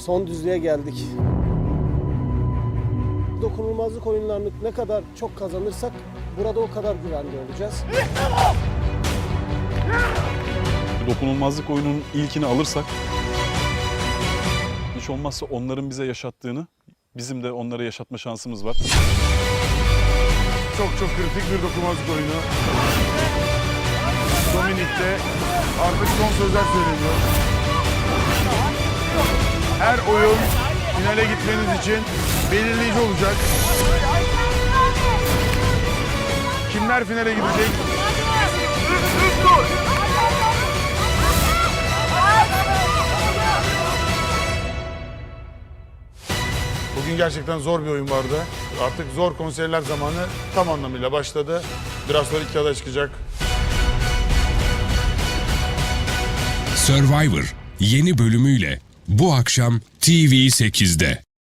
son düzlüğe geldik. Dokunulmazlık oyunlarını ne kadar çok kazanırsak burada o kadar güvenli olacağız. Dokunulmazlık oyununun ilkini alırsak hiç olmazsa onların bize yaşattığını bizim de onlara yaşatma şansımız var. Çok çok kritik bir dokunmazlık oyunu. Dominik'te artık son sözler söyleniyor. Her oyun finale gitmeniz için belirleyici olacak. Kimler finale gidecek? Bugün gerçekten zor bir oyun vardı. Artık zor konserler zamanı tam anlamıyla başladı. Biraz sonra iki aday çıkacak. Survivor yeni bölümüyle bu akşam TV8'de.